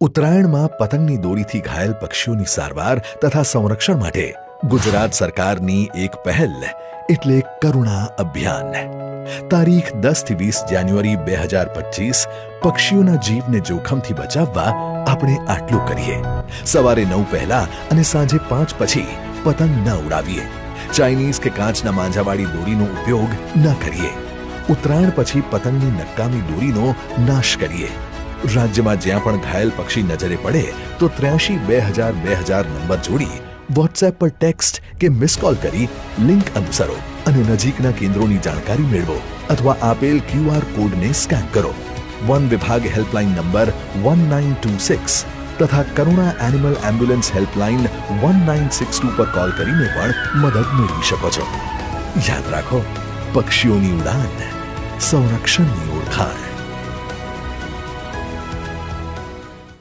ઉત્તરાયણમાં પતંગની દોરીથી ઘાયલ પક્ષીઓની સારવાર તથા સંરક્ષણ માટે ગુજરાત સરકારની એક પહેલ એટલે કરુણા અભિયાન. તારીખ દસથી વીસ જાન્યુઆરી બે હજાર પચીસ, પક્ષીઓના જીવને જોખમથી બચાવવા આપણે આટલું કરીએ. સવારે નવ પહેલા અને સાંજે પાંચ પછી પતંગ ન ઉડાવીએ. ચાઇનીઝ કે કાચના માંજાવાળી દોરીનો ઉપયોગ ન કરીએ. ઉત્તરાયણ પછી પતંગની નકામી દોરીનો નાશ કરીએ. રાજ્યમાં જ્યાં પણ ઘાયલ પક્ષી નજરે પડે તો ત્ર્યાસી બે હજાર બે હજાર નંબર જોડી વોટ્સએપ પર ટેક્સ્ટ કે મિસ કોલ કરી લિંક અનુસરો અને નજીકના કેન્દ્રોની જાણકારી મેળવો અથવા આપેલ ક્યુઆર કોડને સ્કેન કરો વન વિભાગ helpline number one nine two six તથા Karuna animal ambulance helpline one nine six two પર કોલ કરીને પણ મદદ મેળવી શકો છો યાદ રાખો પક્ષીઓની ઉડાન સંરક્ષણની ઓળખાણ